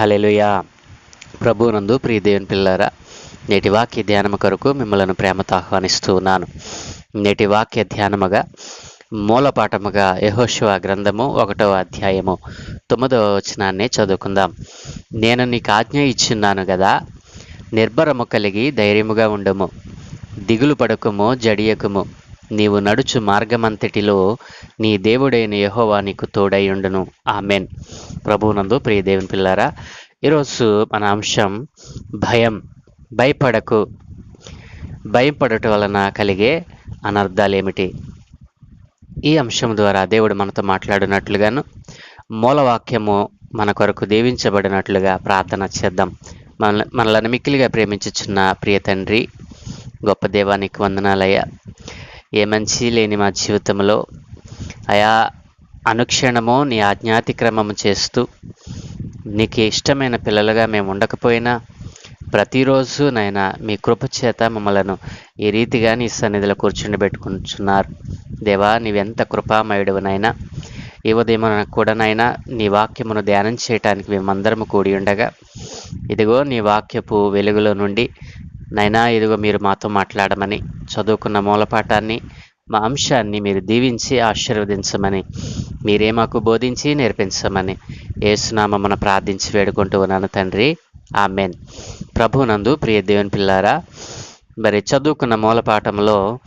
హల్లెలూయా. ప్రభునందు ప్రియ దేవుని పిల్లారా నేటి వాక్య ధ్యానము కొరకు మిమ్మల్ని ప్రేమతో ఆహ్వానిస్తూ ఉన్నాను. నేటి వాక్య ధ్యానముగా మూలపాఠముగా యహోశివ గ్రంథము ఒకటవ అధ్యాయము తొమ్మిదవ వచనాన్ని చదువుకుందాం. నేను నీకు ఆజ్ఞ ఇచ్చున్నాను కదా నిర్భరము కలిగి ధైర్యముగా ఉండము. దిగులు పడకము జడియకుము. నీవు నడుచు మార్గమంతటిలో నీ దేవుడైన యహోవా నీకు తోడైయుండును ఆమెన్. ప్రభువునందు ప్రియ దేవుని పిల్లారా ఈరోజు మన అంశం భయం భయపడకు. భయపడటం వలన కలిగే అనర్థాలు ఏమిటి ఈ అంశం ద్వారా దేవుడు మనతో మాట్లాడినట్లుగాను మూలవాక్యము మన కొరకు దీవించబడినట్లుగా ప్రార్థన చేద్దాం. మన మనలను మిక్కిలిగా ప్రేమించుచున్న ప్రియ తండ్రి గొప్ప దేవానికి వందనాలయ్యా. ఏ మంచి లేని మా జీవితంలో? అయా అనుక్షణము నీ ఆజ్ఞాతిక్రమము చేస్తూ నీకు ఇష్టమైన పిల్లలుగా మేము ఉండకపోయినా ప్రతిరోజు నాయన మీ కృప చేత మమ్మలను ఈ రీతిగా నీ సన్నిధిలో కూర్చుండి పెట్టుకుంటున్నారు దేవా నీవెంత కృపామయుడు నాయనా. ఈ ఉదయం కూడా నాయన నీ వాక్యమును ధ్యానం చేయటానికి మేమందరము కూడి ఉండగా ఇదిగో నీ వాక్యపు వెలుగులో నుండి నైనా ఇదిగో మీరు మాతో మాట్లాడమని చదువుకున్న మూలపాఠాన్ని మా అంశాన్ని మీరు దీవించి ఆశీర్వదించమని మీరే మాకు బోధించి నేర్పించమని ఏసునామమున ప్రార్థించి వేడుకుంటూ ఉన్నాను తండ్రి. ఆమెన్. ప్రభునందు ప్రియ దేవుని పిల్లారా మరి చదువుకున్న మూలపాఠంలో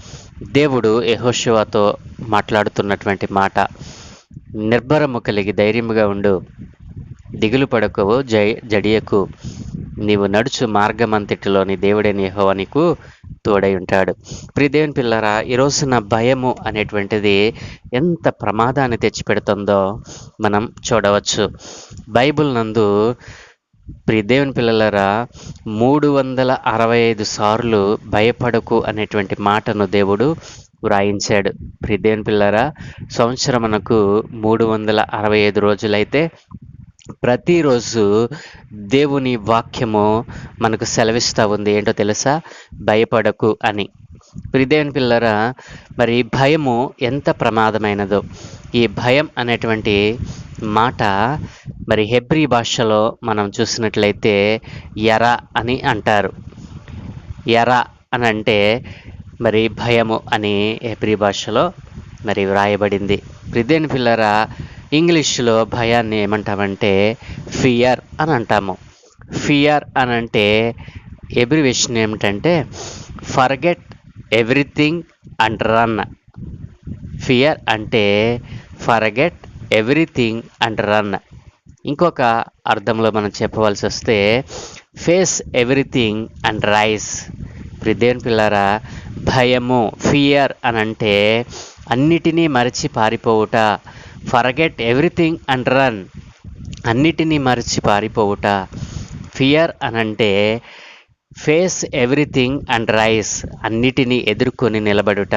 దేవుడు యహోశివాతో మాట్లాడుతున్నటువంటి మాట నిర్భరము కలిగి ధైర్యముగా ఉండు దిగులు పడకవు జయ జడియకు. నీవు నడుచు మార్గమంతటిలో నీ దేవుడైన యెహోవా నీకు తోడై ఉంటాడు. ప్రియదేవుని పిల్లరా ఈ రోజున భయము అనేటువంటిది ఎంత ప్రమాదాన్ని తెచ్చిపెడుతుందో మనం చూడవచ్చు. బైబిల్ నందు ప్రియదేవుని పిల్లలరా మూడు వందల అరవై ఐదు సార్లు భయపడకు అనేటువంటి మాటను దేవుడు వ్రాయించాడు. ప్రియ పిల్లరా సంవత్సరం సంవత్సరమునకు మూడు వందల అరవై ఐదు రోజులైతే ప్రతిరోజు దేవుని వాక్యము మనకు సెలవిస్తూ ఉంది. ఏంటో తెలుసా? భయపడకు అని. ప్రిదేవన్ పిల్లరా మరి భయము ఎంత ప్రమాదమైనదో. ఈ భయం అనేటువంటి మాట మరి హెబ్రి భాషలో మనం చూసినట్లయితే ఎర అని అంటారు. ఎర అని అంటే మరి భయము అని హెబ్రి భాషలో మరి వ్రాయబడింది. ప్రిదేని పిల్లరా ఇంగ్లీష్లో భయాన్ని ఏమంటామంటే ఫియర్ అని అంటాము. ఫియర్ అని అంటే ఎబ్రివేషన్ ఏమిటంటే forget everything and run. Fear అంటే ఫర్గెట్ ఎవ్రీథింగ్ అండ్ రన్. ఇంకొక అర్థంలో మనం చెప్పవలసి వస్తే ఫేస్ ఎవ్రీథింగ్ అండ్ రైస్. ప్రిదేన్ పిల్లరా భయము ఫియర్ అని అంటే అన్నిటినీ మరచి పారిపోవుట ఫర్గెట్ ఎవ్రీథింగ్ అండ్ రన్ అన్నిటినీ మరిచి పారిపోవుట. ఫియర్ అనంటే ఫేస్ ఎవ్రీథింగ్ అండ్ రైస్ అన్నిటినీ ఎదుర్కొని నిలబడుట.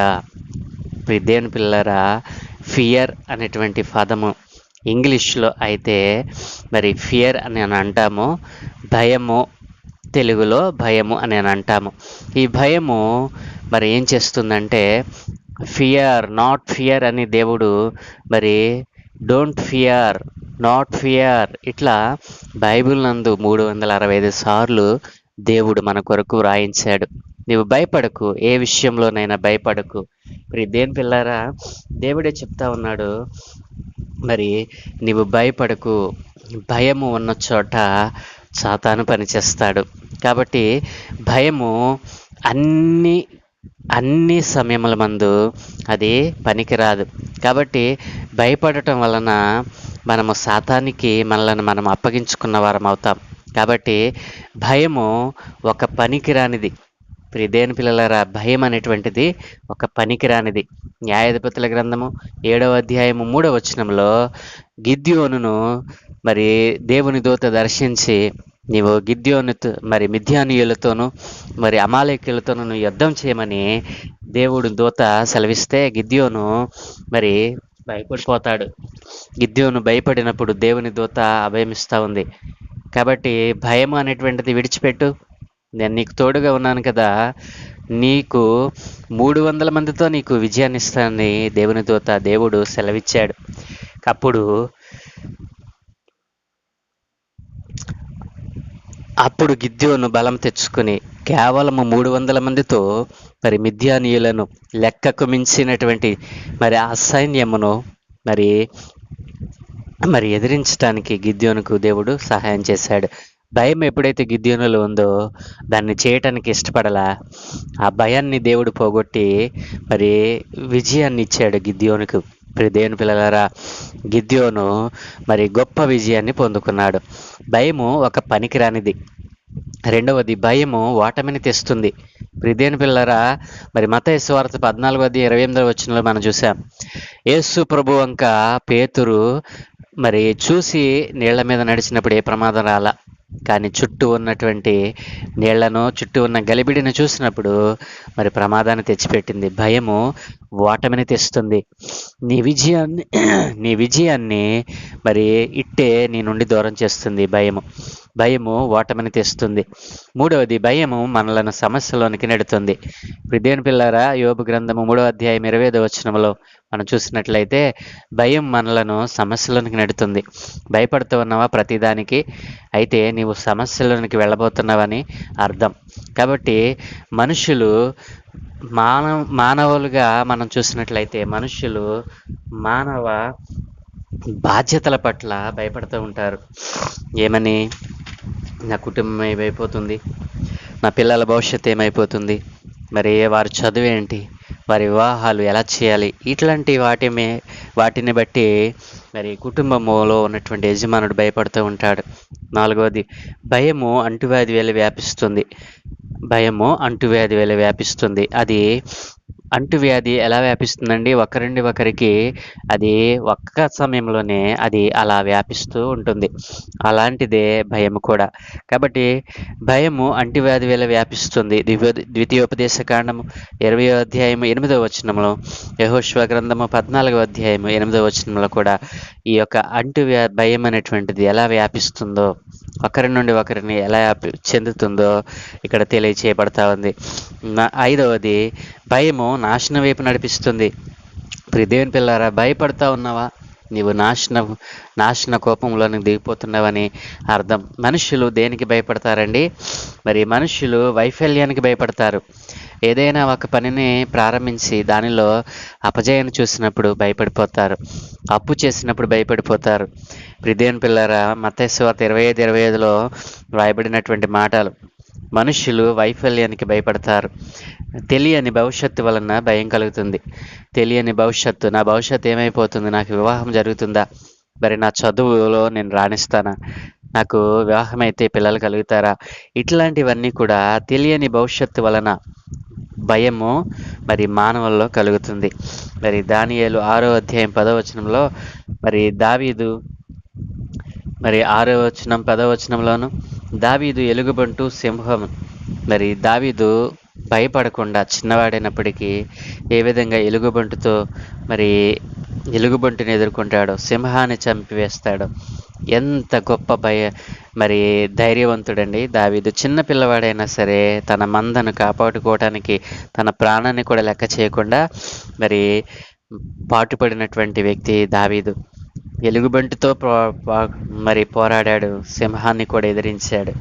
దేవుని పిల్లరా ఫియర్ అనేటువంటి పదము ఇంగ్లీష్లో అయితే మరి ఫియర్ అని అంటాము భయము తెలుగులో భయము అని అంటాము. ఈ భయము మరి ఏం చేస్తుందంటే ఫియర్ నాట్ ఫియర్ అని దేవుడు మరి డోంట్ ఫియర్ నాట్ ఫియర్ ఇట్లా బైబిల్ నందు మూడు వందల అరవై ఐదు సార్లు దేవుడు మన కొరకు వ్రాయించాడు. నీవు భయపడకు ఏ విషయంలోనైనా భయపడకు. మరి దేని పిల్లారా దేవుడే చెప్తా ఉన్నాడు మరి నీవు భయపడకు భయము ఉన్న చోట సాతాను పనిచేస్తాడు. కాబట్టి భయము అన్ని అన్ని సమయముల మందు అది పనికిరాదు. కాబట్టి భయపడటం వలన మనము శాతానికి మనల్ని మనం అప్పగించుకున్న వారం అవుతాం. కాబట్టి భయము ఒక పనికిరానిది. ప్రిదేని పిల్లలరా భయం అనేటువంటిది ఒక పనికిరానిది. న్యాయాధిపతుల గ్రంథము ఏడవ అధ్యాయము మూడవ వచనంలో గిద్యోనును మరి దేవుని దూత దర్శించి నీవు గిద్యోనితో మరి మిథ్యానీయులతోనూ మరి అమాలేకులతోనూ నువ్వు యుద్ధం చేయమని దేవుడు దూత సెలవిస్తే గిద్యోను మరి భయపడిపోతాడు. గిద్యోను భయపడినప్పుడు దేవుని దూత అభయమిస్తూ ఉంది. కాబట్టి భయం అనేటువంటిది విడిచిపెట్టు. నేను నీకు తోడుగా ఉన్నాను కదా. నీకు మూడు వందల మందితో నీకు విజయాన్ని ఇస్తానని దేవుని దూత దేవుడు సెలవిచ్చాడు. అప్పుడు అప్పుడు గిద్యోను బలం తెచ్చుకుని కేవలము మూడు వందల మందితో మరి మిథ్యానీయులను లెక్కకు మించినటువంటి మరి ఆ సైన్యమును మరి మరి ఎదిరించడానికి గిద్యోనుకు దేవుడు సహాయం చేశాడు. భయం ఎప్పుడైతే గిద్యోనులో ఉందో దాన్ని చేయటానికి ఇష్టపడలా ఆ భయాన్ని దేవుడు పోగొట్టి మరి విజయాన్ని ఇచ్చాడు గిద్యోనుకు. ఇప్పుడు దేవుని పిల్లలారా గిద్యోను మరి గొప్ప విజయాన్ని పొందుకున్నాడు. భయము ఒక పనికిరానిది. రెండవది భయము ఓటమిని తెస్తుంది. ప్రిదేని పిల్లరా మరి మత వార్త పద్నాలుగోది ఇరవై ఎనిమిదవ వచ్చినలో మనం చూసాం. యేసు ప్రభు వంక పేతురు మరి చూసి నీళ్ళ మీద నడిచినప్పుడు ఏ ప్రమాదం రాలా? కానీ చుట్టూ ఉన్నటువంటి నీళ్ళను చుట్టూ ఉన్న గలిబిడిని చూసినప్పుడు మరి ప్రమాదాన్ని తెచ్చిపెట్టింది. భయము ఓటమిని తెస్తుంది. నీ విజయాన్ని నీ విజయాన్ని మరి ఇట్టే నీ నుండి దూరం చేస్తుంది భయము. భయము ఓటమిని తెస్తుంది. మూడవది భయము మనలను సమస్యలోనికి నెడుతుంది. దేని పిల్లారా యోబు గ్రంథము మూడవ అధ్యాయం ఇరవై ఐదో వచనంలో మనం చూసినట్లయితే భయం మనలను సమస్యలోనికి నెడుతుంది. భయపడుతూ ఉన్నావా ప్రతిదానికి? అయితే నీవు సమస్యలోనికి వెళ్ళబోతున్నావని అర్థం. కాబట్టి మనుషులు మానవ మానవులుగా మనం చూసినట్లయితే మనుషులు మానవ బాధ్యతల పట్ల భయపడుతూ ఉంటారు. ఏమని? నా కుటుంబం ఏమైపోతుంది? నా పిల్లల భవిష్యత్తు ఏమైపోతుంది? మరి వారి చదువు ఏంటి? వారి వివాహాలు ఎలా చేయాలి? ఇట్లాంటి వాటి వాటిని బట్టి మరి కుటుంబంలో ఉన్నటువంటి యజమానుడు భయపడుతూ ఉంటాడు. నాలుగవది భయము అంటువ్యాధి వేళ వ్యాపిస్తుంది. భయము అంటువ్యాధి వేళ వ్యాపిస్తుంది. అది అంటువ్యాధి ఎలా వ్యాపిస్తుందండి? ఒకరిండి ఒకరికి అది ఒక్క సమయంలోనే అది అలా వ్యాపిస్తూ ఉంటుంది. అలాంటిదే భయం కూడా. కాబట్టి భయము అంటువ్యాధి వేళ వ్యాపిస్తుంది. దివ్య ద్వితీయోపదేశ కాండము ఇరవై అధ్యాయము ఎనిమిదవ వచనంలో యహోశ్వ గ్రంథము పద్నాలుగో అధ్యాయము ఎనిమిదవ వచనంలో కూడా ఈ యొక్క అంటువ్యా భయం అనేటువంటిది ఎలా వ్యాపిస్తుందో ఒకరి నుండి ఒకరిని ఎలా వ్యాపి చెందుతుందో ఇక్కడ తెలియచేయబడతా ఉంది. ఐదవది భయము నాశనం వైపు నడిపిస్తుంది. ప్రియ దేవుని పిల్లారా భయపడతా ఉన్నావా? నీవు నాశన నాశన కోపంలోనికి దిగిపోతున్నావని అర్థం. మనుషులు దేనికి భయపడతారండి? మరి మనుషులు వైఫల్యానికి భయపడతారు. ఏదైనా ఒక పనిని ప్రారంభించి దానిలో అపజయాన్ని చూసినప్పుడు భయపడిపోతారు. అప్పు చేసినప్పుడు భయపడిపోతారు. ప్రిదేన్ పిల్లారా మతేశ్వార్త ఇరవై ఐదు ఇరవై ఐదులో వ్రాయబడినటువంటి మాటలు. మనుషులు వైఫల్యానికి భయపడతారు. తెలియని భవిష్యత్తు వలన భయం కలుగుతుంది. తెలియని భవిష్యత్తు నా భవిష్యత్తు ఏమైపోతుంది? నాకు వివాహం జరుగుతుందా? మరి నా చదువులో నేను రాణిస్తానా? నాకు వివాహం అయితే పిల్లలు కలుగుతారా? ఇట్లాంటివన్నీ కూడా తెలియని భవిష్యత్తు వలన భయము మరి మానవుల్లో కలుగుతుంది. మరి దానియేలు ఆరో అధ్యాయం పదో వచనంలో మరి దావీదు మరి ఆరో వచనం పదో దావీదు ఎలుగుబంటు సింహం. మరి దావీదు భయపడకుండా చిన్నవాడైనప్పటికీ ఏ విధంగా ఎలుగుబంటుతో మరి ఎలుగుబంటుని ఎదుర్కొంటాడో సింహాన్ని చంపివేస్తాడో ఎంత గొప్ప భయ మరి ధైర్యవంతుడండి దావీదు. చిన్న పిల్లవాడైనా సరే తన మందను కాపాడుకోవడానికి తన ప్రాణాన్ని కూడా లెక్క చేయకుండా మరి పాటుపడినటువంటి వ్యక్తి దావీదు. ఎలుగుబంటితో పో- మరి పోరాడాడు సింహాన్ని కూడా ఎదిరించాడు.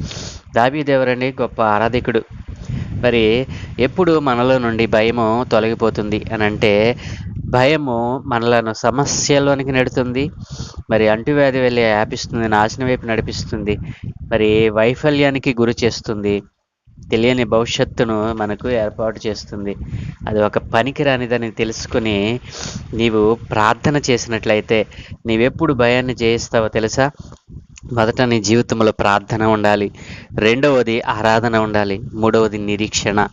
దాబీదేవరని గొప్ప ఆరాధికుడు. మరి ఎప్పుడు మనలో నుండి భయము తొలగిపోతుంది అని అంటే భయము మనలను సమస్యలోనికి నెడుతుంది మరి అంటువ్యాధి వెళ్ళి వ్యాపిస్తుంది నాశనం వైపు నడిపిస్తుంది మరి వైఫల్యానికి గురి చేస్తుంది. తెలియని భవిష్యత్తును మనకు ఏర్పాటు చేస్తుంది. అది ఒక పనికిరానిదని తెలుసుకుని నీవు ప్రార్థన చేసినట్లయితే నీవెప్పుడు భయాన్ని జయిస్తావో తెలుసా? మొదట నీ జీవితంలో ప్రార్థన ఉండాలి. రెండవది ఆరాధన ఉండాలి. మూడవది నిరీక్షణ.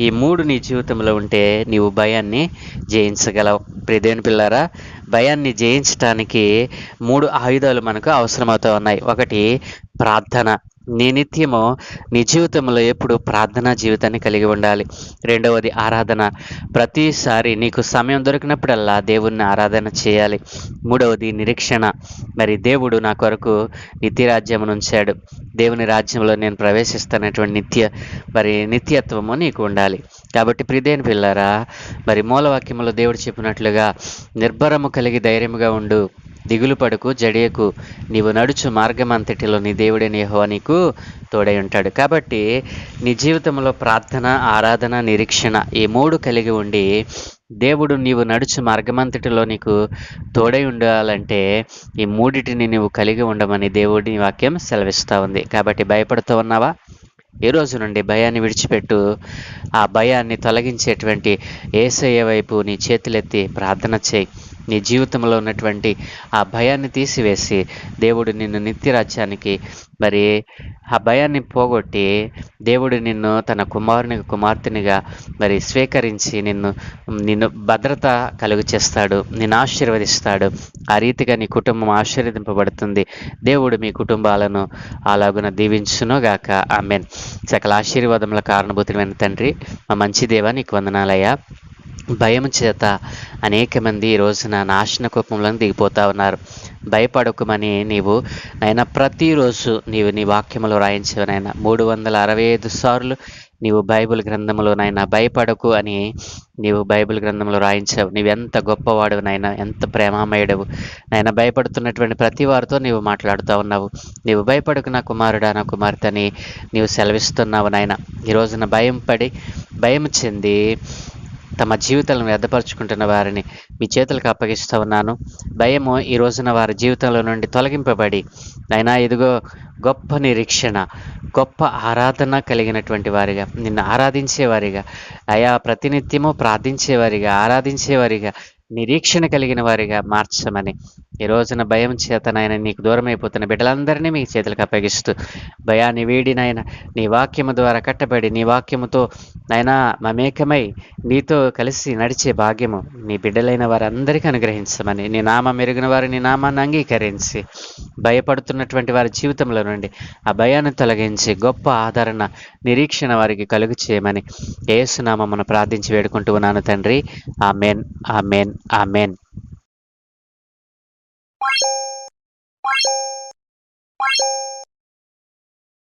ఈ మూడు నీ జీవితంలో ఉంటే నీవు భయాన్ని జయించగలవు. ప్రిదేని పిల్లారా భయాన్ని జయించటానికి మూడు ఆయుధాలు మనకు అవసరమవుతూ ఉన్నాయి. ఒకటి ప్రార్థన. నీ నిత్యము నీ జీవితంలో ఎప్పుడు ప్రార్థనా జీవితాన్ని కలిగి ఉండాలి. రెండవది ఆరాధన. ప్రతిసారి నీకు సమయం దొరికినప్పుడల్లా దేవుణ్ణి ఆరాధన చేయాలి. మూడవది నిరీక్షణ. మరి దేవుడు నా కొరకు నిత్య ఉంచాడు దేవుని రాజ్యంలో నేను ప్రవేశిస్తానటువంటి నిత్య మరి నిత్యత్వము నీకు ఉండాలి. కాబట్టి ప్రిదేని పిల్లరా మరి మూలవాక్యములో దేవుడు చెప్పినట్లుగా నిర్భరము కలిగి ధైర్యముగా ఉండు. దిగులు పడుకు జడియకు నీవు నడుచు మార్గమంతటిలో నీ దేవుడే నేహో నీకు తోడై ఉంటాడు. కాబట్టి నీ జీవితంలో ప్రార్థన ఆరాధన నిరీక్షణ ఈ మూడు కలిగి ఉండి దేవుడు నీవు నడుచు మార్గమంతటిలో నీకు తోడై ఉండాలంటే ఈ మూడిటిని నీవు కలిగి ఉండమని దేవుడి వాక్యం సెలవిస్తూ ఉంది. కాబట్టి భయపడుతూ ఉన్నావా? ఈ రోజు నుండి భయాన్ని విడిచిపెట్టు. ఆ భయాన్ని తొలగించేటువంటి ఏసయ్య వైపు నీ చేతులెత్తి ప్రార్థన చేయి. నీ జీవితంలో ఉన్నటువంటి ఆ భయాన్ని తీసివేసి దేవుడు నిన్ను నిత్యరాజ్యానికి మరి ఆ భయాన్ని పోగొట్టి దేవుడు నిన్ను తన కుమారుని కుమార్తెనిగా మరి స్వీకరించి నిన్ను నిన్ను భద్రత కలుగు చేస్తాడు నిన్ను ఆశీర్వదిస్తాడు. ఆ రీతిగా నీ కుటుంబం ఆశీర్వదింపబడుతుంది. దేవుడు మీ కుటుంబాలను అలాగున దీవించునుగాక. ఆమెన్. సకల ఆశీర్వాదముల కారణభూతమైన తండ్రి మా మంచి దేవా నీకు వందనాలయ్యా. భయం చేత అనేక మంది ఈ రోజున నాశన కోపంలో దిగిపోతా ఉన్నారు. భయపడకమని నీవు నైనా ప్రతిరోజు నీవు నీ వాక్యములు రాయించావు నాయన. మూడు వందల అరవై ఐదు సార్లు నీవు బైబిల్ గ్రంథంలో నాయన భయపడకు అని నీవు బైబిల్ గ్రంథంలో రాయించావు. నీవెంత గొప్పవాడు నాయన ఎంత ప్రేమామయుడవు. నాయన భయపడుతున్నటువంటి ప్రతి వారితో నీవు మాట్లాడుతూ ఉన్నావు. నీవు భయపడకు నా కుమారుడా నా కుమార్తె అని నీవు సెలవిస్తున్నావు నాయన. ఈ రోజున భయం పడి భయం చెంది తమ జీవితాలను వ్యర్థపరుచుకుంటున్న వారిని మీ చేతులకు అప్పగిస్తూ ఉన్నాను. భయము ఈ రోజున వారి జీవితంలో నుండి తొలగింపబడి అయినా ఇదిగో గొప్ప నిరీక్షణ గొప్ప ఆరాధన కలిగినటువంటి వారిగా నిన్ను ఆరాధించేవారిగా అయా ప్రతినిత్యము ప్రార్థించేవారిగా ఆరాధించేవారిగా నిరీక్షణ కలిగిన వారిగా మార్చమని. ఈ రోజున భయం చేత నాయన నీకు దూరం అయిపోతున్న బిడ్డలందరినీ మీ చేతులకు అప్పగిస్తూ భయాన్ని వీడి నాయన నీ వాక్యము ద్వారా కట్టబడి నీ వాక్యముతో నైనా మమేకమై నీతో కలిసి నడిచే భాగ్యము నీ బిడ్డలైన వారందరికీ అనుగ్రహించమని. నీ నామం మెరుగిన వారు నీ నామాన్ని అంగీకరించి భయపడుతున్నటువంటి వారి జీవితంలో నుండి ఆ భయాన్ని తొలగించి గొప్ప ఆదరణ నిరీక్షణ వారికి కలుగు చేయమని. ఏసునామమును ప్రార్థించి వేడుకుంటూ ఉన్నాను తండ్రి. ఆమెన్. ఆమెన్. ఆమెన్